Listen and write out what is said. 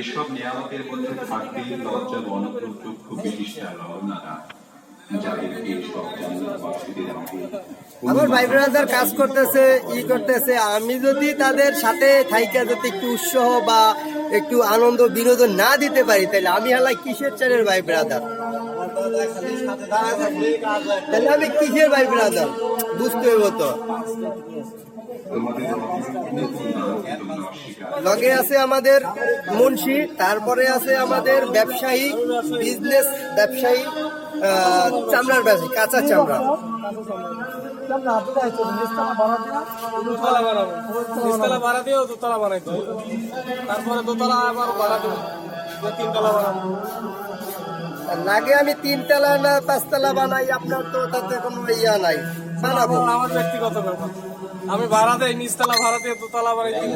এসব নিয়ামতের মধ্যে থাকবে লজ্জা বনপ্র চক্ষু বিশিষ্টা রওনারা আমার ভাই ব্রাদার কাজ করতেছে ই করতেছে আমি যদি তাদের সাথে থাইকা যদি একটু উৎসাহ বা একটু আনন্দ, বিনোদন না দিতে পারি, তাহলে আমি হালাই কিসের চ্যানেল ভাই ব্রাদার তাহলে আমি কিসের ভাই ব্রাদার বুঝতে হইব তো তোমাদের নতুন নাম স্বীকার লগে আছে আমাদের মুন্সি তারপরে আছে আমাদের ব্যবসায়ী বিজনেস ব্যবসায়ী চামড়ার ব্যবসায়ী কাঁচা চামড়া। দোতলা বানাবো নিচতলা ভাড়া দিয়েও দোতলা বানাইতে। তারপরে দোতলা আবার ভাড়া তিনতলা বানাবো লাগে আমি তিনতলা না পাঁচতলা বানাই আপনার তো তাতে কোনো ইয়া নাই। আমার ব্যক্তিগত ব্যাপার। আমি ভাড়া দেয় নিচতলা ভাড়া দিয়ে দোতলা বানাই